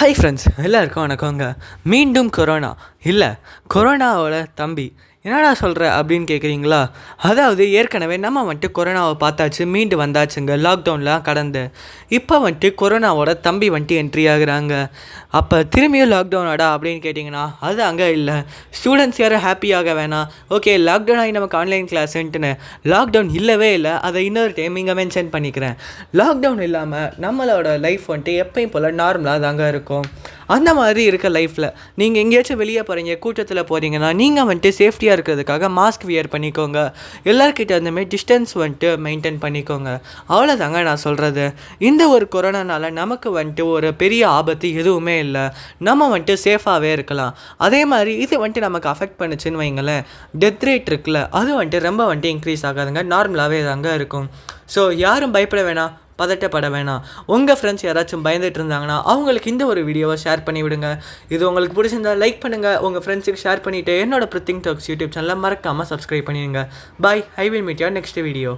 Hi friends எல்லாருக்கும் வணக்கங்க. மீண்டும் கொரோனா இல்லை கொரோனாவோட தம்பி என்னடா சொல்கிற அப்படின்னு கேட்குறீங்களா அதாவது ஏற்கனவே நம்ம வந்துட்டு கொரோனாவை பார்த்தாச்சு மீண்டு வந்தாச்சுங்க லாக்டவுன்லாம் கடந்து. இப்போ வந்துட்டு கொரோனாவோட தம்பி வந்துட்டு என்ட்ரி ஆகுறாங்க. அப்போ திரும்பியும் லாக்டவுனாடா அப்படின்னு கேட்டிங்கன்னா அது அங்கே இல்லை. ஸ்டூடெண்ட்ஸ் யாரும் ஹாப்பியாக வேணாம். ஓகே லாக்டவுன் ஆகி நமக்கு ஆன்லைன் கிளாஸ்ன்ட்டுன்னு லாக்டவுன் இல்லவே இல்லை அதை இன்னொரு டைம் இங்கே மென்ஷன் பண்ணிக்கிறேன். லாக்டவுன் இல்லாமல் நம்மளோட லைஃப் வந்துட்டு எப்பயும் போல் நார்மலாக தாங்க இருக்கும். அந்த மாதிரி இருக்க லைஃப்பில் நீங்கள் எங்கேயாச்சும் வெளியே போகிறீங்க கூட்டத்தில் போகிறீங்கன்னா நீங்கள் வந்துட்டு சேஃப்டியாக இருக்கிறதுக்காக மாஸ்க் வியர் பண்ணிக்கோங்க. எல்லாருக்கிட்ட அந்தமாரி டிஸ்டன்ஸ் வந்துட்டு மெயின்டைன் பண்ணிக்கோங்க. அவ்வளோதாங்க நான் சொல்கிறது இந்த ஒரு கொரோனானால நமக்கு வந்துட்டு ஒரு பெரிய ஆபத்து எதுவுமே இல்லை. நம்ம வந்துட்டு சேஃபாகவே இருக்கலாம். அதே மாதிரி இது வந்துட்டு நமக்கு அஃபெக்ட் பண்ணுச்சுன்னு வைங்களேன். டெத் ரேட் இருக்குல்ல அது வந்துட்டு ரொம்ப வந்துட்டு இன்க்ரீஸ் ஆகாதுங்க. நார்மலாகவே தாங்க இருக்கும். ஸோ யாரும் பயப்பட வேணாம். பதட்டப்பட வேணாம். உங்கள் ஃப்ரெண்ட்ஸ் யாராச்சும் பயந்துட்டு இருந்தாங்கன்னா அவங்களுக்கு இந்த ஒரு வீடியோவை ஷேர் பண்ணி விடுங்க. இது உங்களுக்கு பிடிச்சிருந்தா லைக் பண்ணுங்கள் உங்கள் ஃப்ரெண்ட்ஸுக்கு ஷேர் பண்ணிவிட்டு என்னோட ப்ரித்திங் டாக்ஸ் யூடியூப் சேனலை மறக்காமல் சப்ஸ்கிரைப் பண்ணிடுங்க. Bye I will meet your next video